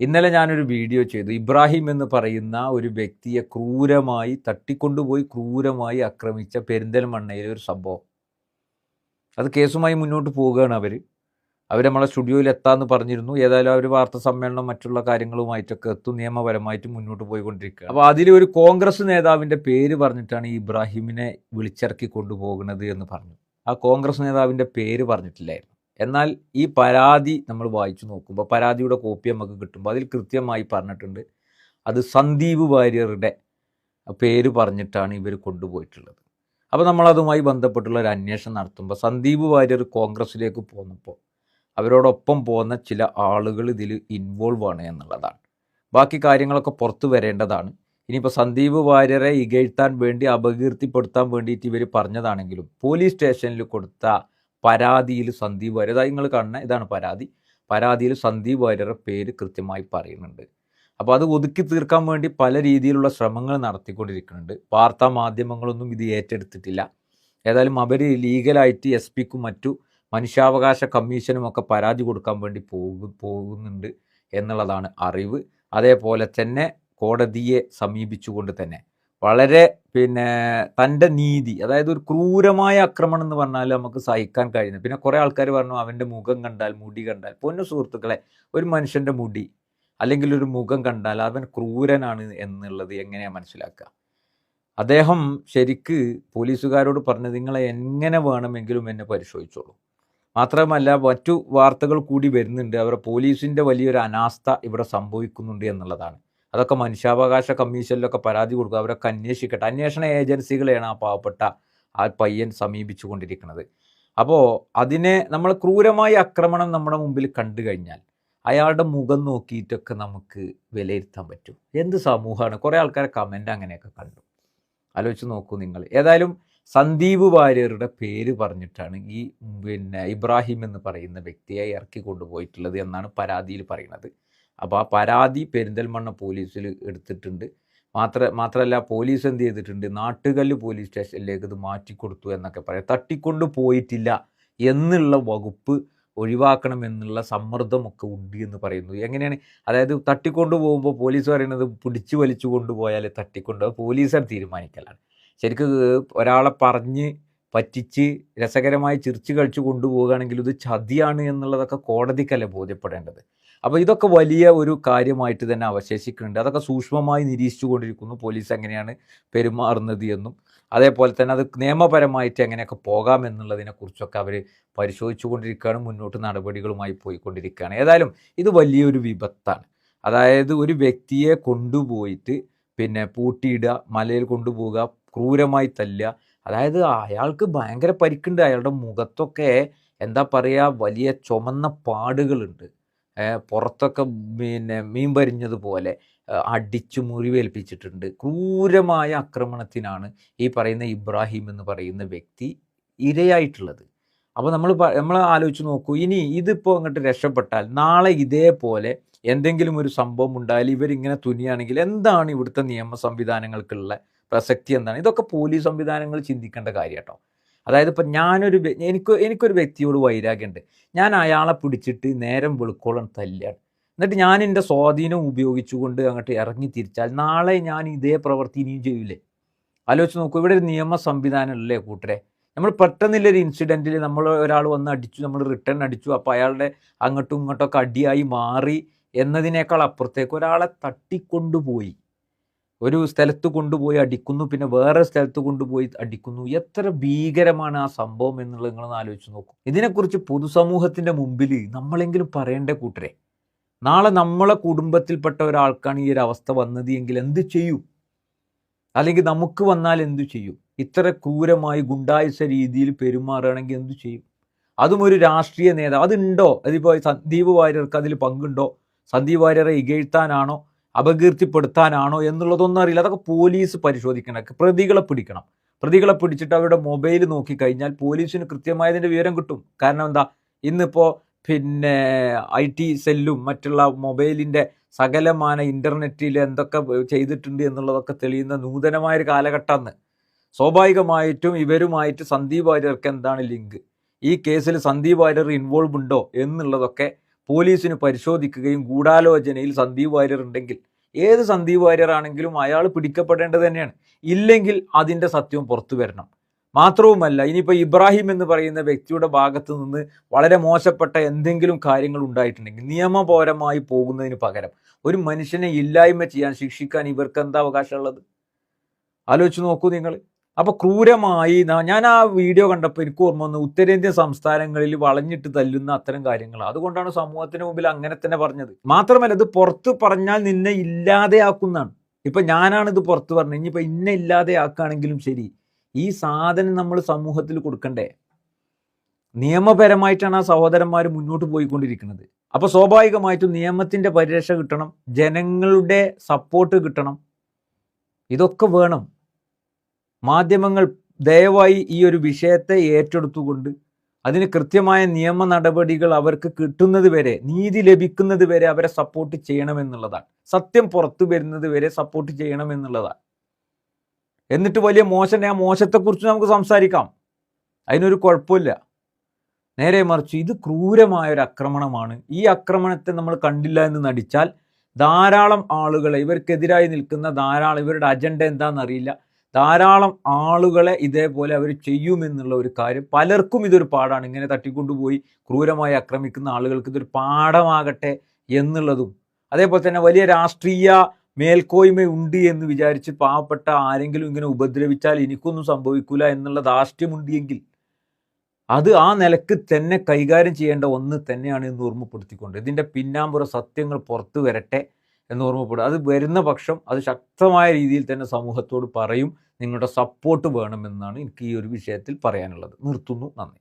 ഇന്നലെ ഞാനൊരു വീഡിയോ ചെയ്തു. ഇബ്രാഹിം എന്ന് പറയുന്ന ഒരു വ്യക്തിയെ ക്രൂരമായി തട്ടിക്കൊണ്ടുപോയി ക്രൂരമായി ആക്രമിച്ച പെരിന്തൽമണ്ണയിലെ ഒരു സംഭവം. അത് കേസുമായി മുന്നോട്ട് പോവുകയാണ് അവർ അവർ നമ്മളെ സ്റ്റുഡിയോയിൽ എത്താമെന്ന് പറഞ്ഞിരുന്നു. ഏതായാലും അവർ വാർത്താ സമ്മേളനം മറ്റുള്ള കാര്യങ്ങളുമായിട്ടൊക്കെ എത്തും. നിയമപരമായിട്ട് മുന്നോട്ട് പോയിക്കൊണ്ടിരിക്കുക അപ്പോൾ അതിൽ ഒരു കോൺഗ്രസ് നേതാവിന്റെ പേര് പറഞ്ഞിട്ടാണ് ഈ ഇബ്രാഹിമിനെ വിളിച്ചിറക്കി കൊണ്ടുപോകുന്നത് എന്ന് പറഞ്ഞു. ആ കോൺഗ്രസ് നേതാവിന്റെ പേര് പറഞ്ഞിട്ടില്ലായിരുന്നു. എന്നാൽ ഈ പരാതി നമ്മൾ വായിച്ചു നോക്കുമ്പോൾ പരാതിയുടെ കോപ്പി നമുക്ക് കിട്ടുമ്പോൾ അതിൽ കൃത്യമായി പറഞ്ഞിട്ടുണ്ട്. അത് സന്ദീപ് വാര്യറുടെ പേര് പറഞ്ഞിട്ടാണ് ഇവർ കൊണ്ടുപോയിട്ടുള്ളത്. അപ്പോൾ നമ്മളതുമായി ബന്ധപ്പെട്ടുള്ള ഒരു അന്വേഷണം നടത്തുമ്പോൾ സന്ദീപ് വാര്യർ കോൺഗ്രസ്സിലേക്ക് പോന്നപ്പോൾ അവരോടൊപ്പം പോകുന്ന ചില ആളുകൾ ഇതിൽ ഇൻവോൾവ് ആണ് എന്നുള്ളതാണ്. ബാക്കി കാര്യങ്ങളൊക്കെ പുറത്തു വരേണ്ടതാണ്. ഇനിയിപ്പോൾ സന്ദീപ് വാര്യരെ ഇകഴ്ത്താൻ വേണ്ടി അപകീർത്തിപ്പെടുത്താൻ വേണ്ടിയിട്ട് ഇവർ പറഞ്ഞതാണെങ്കിലും പോലീസ് സ്റ്റേഷനിൽ കൊടുത്ത പരാതിയിൽ സന്ദീപ് വാര്യർ. അതായത് നിങ്ങൾ കാണുന്ന ഇതാണ് പരാതി. പരാതിയിൽ സന്ദീപ് വാര്യരുടെ പേര് കൃത്യമായി പറയുന്നുണ്ട്. അപ്പോൾ അത് ഒതുക്കി തീർക്കാൻ വേണ്ടി പല രീതിയിലുള്ള ശ്രമങ്ങൾ നടത്തിക്കൊണ്ടിരിക്കുന്നുണ്ട്. വാർത്താ മാധ്യമങ്ങളൊന്നും ഇത് ഏറ്റെടുത്തിട്ടില്ല. ഏതായാലും അവർ ലീഗലായിട്ട് എസ് പിക്കും മറ്റു മനുഷ്യാവകാശ കമ്മീഷനും ഒക്കെ പരാതി കൊടുക്കാൻ വേണ്ടി പോകു പോകുന്നുണ്ട് എന്നുള്ളതാണ് അറിവ്. അതേപോലെ തന്നെ കോടതിയെ സമീപിച്ചുകൊണ്ട് തന്നെ വളരെ പിന്നെ തന്റെ നീതി അതായത് ഒരു ക്രൂരമായ ആക്രമണം എന്ന് പറഞ്ഞാൽ നമുക്ക് സഹിക്കാൻ കഴിയുന്നത് പിന്നെ കുറേ ആൾക്കാർ പറഞ്ഞു അവന്റെ മുഖം കണ്ടാൽ മുടി കണ്ടാൽ. പൊന്നു സുഹൃത്തുക്കളെ ഒരു മനുഷ്യന്റെ മുടി അല്ലെങ്കിൽ ഒരു മുഖം കണ്ടാൽ അവൻ ക്രൂരനാണ് എന്നുള്ളത് എങ്ങനെയാണ് മനസ്സിലാക്കുക? അദ്ദേഹം ശരിക്ക് പോലീസുകാരോട് പറഞ്ഞത് നിങ്ങളെ എങ്ങനെ വേണമെങ്കിലും എന്നെ പരിശോധിച്ചോളൂ. മാത്രമല്ല മറ്റു വാർത്തകൾ കൂടി വരുന്നുണ്ട്. അവരുടെ പോലീസിന്റെ വലിയൊരു അനാസ്ഥ ഇവിടെ സംഭവിക്കുന്നുണ്ട് എന്നുള്ളതാണ്. അതൊക്കെ മനുഷ്യാവകാശ കമ്മീഷനിലൊക്കെ പരാതി കൊടുക്കുക അവരൊക്കെ അന്വേഷിക്കട്ടെ. അന്വേഷണ ഏജൻസികളെയാണ് ആ പാവപ്പെട്ട ആ പയ്യൻ സമീപിച്ചു കൊണ്ടിരിക്കുന്നത് അപ്പോൾ അതിനെ നമ്മൾ ക്രൂരമായ ആക്രമണം നമ്മുടെ മുമ്പിൽ കണ്ടു കഴിഞ്ഞാൽ അയാളുടെ മുഖം നോക്കിയിട്ടൊക്കെ നമുക്ക് വിലയിരുത്താൻ പറ്റും. എന്ത് സമൂഹമാണ്? കുറേ ആൾക്കാരെ കമന്റ് അങ്ങനെയൊക്കെ കണ്ടു. ആലോചിച്ച് നോക്കൂ നിങ്ങൾ. ഏതായാലും സന്ദീപ് വാര്യരുടെ പേര് പറഞ്ഞിട്ടാണ് ഈ പിന്നെ ഇബ്രാഹിം എന്ന് പറയുന്ന വ്യക്തിയെ ഇറക്കി കൊണ്ടുപോയിട്ടുള്ളത് എന്നാണ് പരാതിയിൽ പറയുന്നത്. അപ്പോൾ ആ പരാതി പെരിന്തൽമണ്ണ പോലീസിൽ എടുത്തിട്ടുണ്ട്. മാത്ര മാത്രമല്ല പോലീസ് എന്ത് ചെയ്തിട്ടുണ്ട്? നാട്ടുകല്ല് പോലീസ് സ്റ്റേഷനിലേക്ക് ഇത് മാറ്റിക്കൊടുത്തു എന്നൊക്കെ പറയാം. തട്ടിക്കൊണ്ട് പോയിട്ടില്ല എന്നുള്ള വകുപ്പ് ഒഴിവാക്കണം എന്നുള്ള സമ്മർദ്ദമൊക്കെ ഉണ്ട് എന്ന് പറയുന്നു. എങ്ങനെയാണ്? അതായത് തട്ടിക്കൊണ്ട് പോകുമ്പോൾ പോലീസ് പറയുന്നത് പിടിച്ചു വലിച്ചു കൊണ്ടുപോയാൽ തട്ടിക്കൊണ്ട് പോലീസാണ് തീരുമാനിക്കലാണ്. ശരിക്കും ഒരാളെ പറഞ്ഞ് പറ്റിച്ച് രസകരമായി ചിരിച്ചു കഴിച്ചു കൊണ്ടുപോവുകയാണെങ്കിൽ ഇത് ചതിയാണ് എന്നുള്ളതൊക്കെ കോടതിക്കല്ലേ ബോധ്യപ്പെടേണ്ടത്? അപ്പോൾ ഇതൊക്കെ വലിയ ഒരു കാര്യമായിട്ട് തന്നെ അവശേഷിക്കുന്നുണ്ട്. അതൊക്കെ സൂക്ഷ്മമായി നിരീക്ഷിച്ചു കൊണ്ടിരിക്കുന്നു. പോലീസ് എങ്ങനെയാണ് പെരുമാറുന്നത് എന്നും അതേപോലെ തന്നെ അത് നിയമപരമായിട്ട് എങ്ങനെയൊക്കെ പോകാം എന്നുള്ളതിനെക്കുറിച്ചൊക്കെ അവർ പരിശോധിച്ചു കൊണ്ടിരിക്കുകയാണ്. മുന്നോട്ട് നടപടികളുമായി പോയിക്കൊണ്ടിരിക്കുകയാണ്. ഏതായാലും ഇത് വലിയൊരു വിപത്താണ്. അതായത് ഒരു വ്യക്തിയെ കൊണ്ടുപോയിട്ട് പിന്നെ പൂട്ടിയിടുക മലയിൽ കൊണ്ടുപോവുക ക്രൂരമായി തല്ലുക അതായത് അയാൾക്ക് ഭയങ്കര പരിക്കുണ്ട്. അയാളുടെ മുഖത്തൊക്കെ എന്താ പറയുക വലിയ ചുമന്ന പാടുകളുണ്ട്. പുറത്തൊക്കെ പിന്നെ മീൻ പരിഞ്ഞതുപോലെ അടിച്ചു മുറിവേൽപ്പിച്ചിട്ടുണ്ട്. ക്രൂരമായ ആക്രമണത്തിനാണ് ഈ പറയുന്ന ഇബ്രാഹിം എന്ന് പറയുന്ന വ്യക്തി ഇരയായിട്ടുള്ളത്. അപ്പോൾ നമ്മൾ നമ്മൾ ആലോചിച്ച് നോക്കൂ ഇനി ഇതിപ്പോൾ അങ്ങോട്ട് രക്ഷപ്പെട്ടാൽ നാളെ ഇതേപോലെ എന്തെങ്കിലും ഒരു സംഭവം ഉണ്ടായാൽ ഇവരിങ്ങനെ തുനിയാണെങ്കിൽ എന്താണ് ഇവിടുത്തെ നിയമ സംവിധാനങ്ങൾക്കുള്ള പ്രസക്തി എന്താണ്? ഇതൊക്കെ പോലീസ് സംവിധാനങ്ങൾ ചിന്തിക്കേണ്ട കാര്യം കേട്ടോ അതായത് ഇപ്പം ഞാനൊരു എനിക്ക് എനിക്കൊരു വ്യക്തിയോട് വൈരാഗ്യമുണ്ട് ഞാൻ അയാളെ പിടിച്ചിട്ട് നേരം വെളുക്കോളം തല്ലാണ്. എന്നിട്ട് ഞാൻ എന്റെ സ്വാധീനം ഉപയോഗിച്ചുകൊണ്ട് അങ്ങോട്ട് ഇറങ്ങി തിരിച്ചാൽ നാളെ ഞാൻ ഇതേ പ്രവൃത്തി ഇനിയും ചെയ്യൂലേ? ആലോചിച്ച് നോക്കൂ ഇവിടെ ഒരു നിയമ സംവിധാനം അല്ലേ കൂട്ടരെ? നമ്മൾ പെട്ടെന്നുള്ളൊരു ഇൻസിഡന്റിൽ നമ്മൾ ഒരാൾ വന്ന് അടിച്ചു നമ്മൾ റിട്ടേൺ അടിച്ചു അപ്പോൾ അയാളുടെ അങ്ങോട്ടും ഇങ്ങോട്ടൊക്കെ അടിയായി മാറി എന്നതിനേക്കാൾ അപ്പുറത്തേക്ക് ഒരാളെ തട്ടിക്കൊണ്ടുപോയി. ഒരു സ്ഥലത്ത് കൊണ്ടുപോയി അടിക്കുന്നു പിന്നെ വേറെ സ്ഥലത്ത് കൊണ്ടുപോയി അടിക്കുന്നു. എത്ര ഭീകരമാണ് ആ സംഭവം എന്നുള്ളത് നിങ്ങളൊന്ന് ആലോചിച്ച് നോക്കും. ഇതിനെക്കുറിച്ച് പൊതുസമൂഹത്തിന്റെ മുമ്പിൽ നമ്മളെങ്കിലും പറയേണ്ട കൂട്ടരെ നാളെ നമ്മളെ കുടുംബത്തിൽപ്പെട്ട ഒരാൾക്കാണ് ഈ ഒരു അവസ്ഥ വന്നത് എങ്കിൽ എന്ത് ചെയ്യും? അല്ലെങ്കിൽ നമുക്ക് വന്നാൽ എന്തു ചെയ്യും? ഇത്ര ക്രൂരമായി ഗുണ്ടായുസ രീതിയിൽ പെരുമാറുകയാണെങ്കിൽ എന്തു ചെയ്യും? അതും ഒരു രാഷ്ട്രീയ നേതാവ്. അതുണ്ടോ? അതിപ്പോൾ സന്ദീപ് വാര്യർക്ക് അതിൽ പങ്കുണ്ടോ? സന്ദീപ് വാര്യരെ ഇകഴ്ത്താനാണോ? അപകീർത്തിപ്പെടുത്താനാണോ എന്നുള്ളതൊന്നും അറിയില്ല. അതൊക്കെ പോലീസ് പരിശോധിക്കണം. പ്രതികളെ പിടിക്കണം. പ്രതികളെ പിടിച്ചിട്ട് അവരുടെ മൊബൈൽ നോക്കിക്കഴിഞ്ഞാൽ പോലീസിന് കൃത്യമായതിന്റെ വിവരം കിട്ടും. കാരണം എന്താ? ഇന്നിപ്പോൾ പിന്നെ ഐ ടി സെല്ലും മറ്റുള്ള മൊബൈലിന്റെ സകലമാന ഇന്റർനെറ്റിൽ എന്തൊക്കെ ചെയ്തിട്ടുണ്ട് എന്നുള്ളതൊക്കെ തെളിയുന്ന നൂതനമായൊരു കാലഘട്ടമാണ്. സ്വാഭാവികമായിട്ടും ഇവരുമായിട്ട് സന്ദീപ് വാര്യർക്ക് എന്താണ് ലിങ്ക്? ഈ കേസിൽ സന്ദീപ് വാര്യർ ഇൻവോൾവ് ഉണ്ടോ എന്നുള്ളതൊക്കെ പോലീസിന് പരിശോധിക്കുകയും ഗൂഢാലോചനയിൽ സന്ദീപ് വാര്യർ ഉണ്ടെങ്കിൽ ഏത് സന്ദീപ് വാര്യർ ആണെങ്കിലും അയാൾ പിടിക്കപ്പെടേണ്ടത് തന്നെയാണ്. ഇല്ലെങ്കിൽ അതിന്റെ സത്യവും പുറത്തു വരണം. മാത്രവുമല്ല ഇനിയിപ്പോൾ ഇബ്രാഹിം എന്ന് പറയുന്ന വ്യക്തിയുടെ ഭാഗത്ത് നിന്ന് വളരെ മോശപ്പെട്ട എന്തെങ്കിലും കാര്യങ്ങൾ ഉണ്ടായിട്ടുണ്ടെങ്കിൽ നിയമപരമായി പോകുന്നതിന് പകരം ഒരു മനുഷ്യനെ ഇല്ലായ്മ ചെയ്യാൻ ശിക്ഷിക്കാൻ ഇവർക്ക് എന്താ അവകാശമുള്ളത്? ആലോചിച്ച് നോക്കൂ നിങ്ങൾ. അപ്പൊ ക്രൂരമായി ഞാൻ ആ വീഡിയോ കണ്ടപ്പോൾ എനിക്ക് ഓർമ്മ വന്നു ഉത്തരേന്ത്യൻ സംസ്ഥാനങ്ങളിൽ വളഞ്ഞിട്ട് തല്ലുന്ന അത്തരം കാര്യങ്ങൾ അതുകൊണ്ടാണ് സമൂഹത്തിന് മുമ്പിൽ അങ്ങനെ തന്നെ പറഞ്ഞത്. മാത്രമല്ല ഇത് പുറത്ത് പറഞ്ഞാൽ നിന്നെ ഇല്ലാതെയാക്കുന്നതാണ്. ഇപ്പൊ ഞാനാണ് ഇത് പുറത്ത് പറഞ്ഞത്. ഇനിയിപ്പൊ ഇന്നെ ഇല്ലാതെയാക്കുകയാണെങ്കിലും ശരി. ഈ സാധനം നമ്മൾ സമൂഹത്തിൽ കൊടുക്കണ്ടേ? നിയമപരമായിട്ടാണ് ആ സഹോദരന്മാർ മുന്നോട്ട് പോയിക്കൊണ്ടിരിക്കുന്നത്. അപ്പൊ സ്വാഭാവികമായിട്ടും നിയമത്തിന്റെ പരിരക്ഷ കിട്ടണം. ജനങ്ങളുടെ സപ്പോർട്ട് കിട്ടണം. ഇതൊക്കെ വേണം. മാധ്യമങ്ങൾ ദയവായി ഈ ഒരു വിഷയത്തെ ഏറ്റെടുത്തുകൊണ്ട് അതിന് കൃത്യമായ നിയമ നടപടികൾ അവർക്ക് കിട്ടുന്നത് വരെ നീതി ലഭിക്കുന്നത് വരെ അവരെ സപ്പോർട്ട് ചെയ്യണമെന്നുള്ളതാണ്. സത്യം പുറത്തു വരുന്നത് വരെ സപ്പോർട്ട് ചെയ്യണമെന്നുള്ളതാണ്. എന്നിട്ട് വലിയ മോശം ആ മോശത്തെക്കുറിച്ച് നമുക്ക് സംസാരിക്കാം. അതിനൊരു കുഴപ്പമില്ല. നേരെ മറിച്ച് ഇത് ക്രൂരമായ ഒരു ആക്രമണമാണ്. ഈ ആക്രമണത്തെ നമ്മൾ കണ്ടില്ല എന്ന് നടിച്ചാൽ ധാരാളം ആളുകളെ ഇവർക്കെതിരായി നിൽക്കുന്ന ധാരാളം ഇവരുടെ അജണ്ട എന്താണെന്നറിയില്ല. ധാരാളം ആളുകളെ ഇതേപോലെ അവർ ചെയ്യുമെന്നുള്ള ഒരു കാര്യം പലർക്കും ഇതൊരു പാടാണ്. ഇങ്ങനെ തട്ടിക്കൊണ്ടുപോയി ക്രൂരമായി ആക്രമിക്കുന്ന ആളുകൾക്ക് ഇതൊരു പാഠമാകട്ടെ എന്നുള്ളതും അതേപോലെ തന്നെ വലിയ രാഷ്ട്രീയ മേൽക്കോയ്മ ഉണ്ട് എന്ന് വിചാരിച്ച് പാവപ്പെട്ട ആരെങ്കിലും ഇങ്ങനെ ഉപദ്രവിച്ചാൽ എനിക്കൊന്നും സംഭവിക്കൂല എന്നുള്ള ധാർഷ്ട്യമുണ്ടെങ്കിൽ അത് ആ നിലയ്ക്ക് തന്നെ കൈകാര്യം ചെയ്യേണ്ട ഒന്ന് തന്നെയാണ് എന്ന് ഓർമ്മപ്പെടുത്തിക്കൊണ്ട് ഇതിന്റെ പിന്നാമ്പുറ സത്യങ്ങൾ പുറത്തു വരട്ടെ. എന്ന് ഓർമ്മപ്പെടും അത് വരുന്ന പക്ഷം അത് ശക്തമായ രീതിയിൽ തന്നെ സമൂഹത്തോട് പറയും. നിങ്ങളുടെ സപ്പോർട്ട് വേണമെന്നാണ് എനിക്ക് ഈ ഒരു വിഷയത്തിൽ പറയാനുള്ളത്. നിർത്തുന്നു. നന്ദി.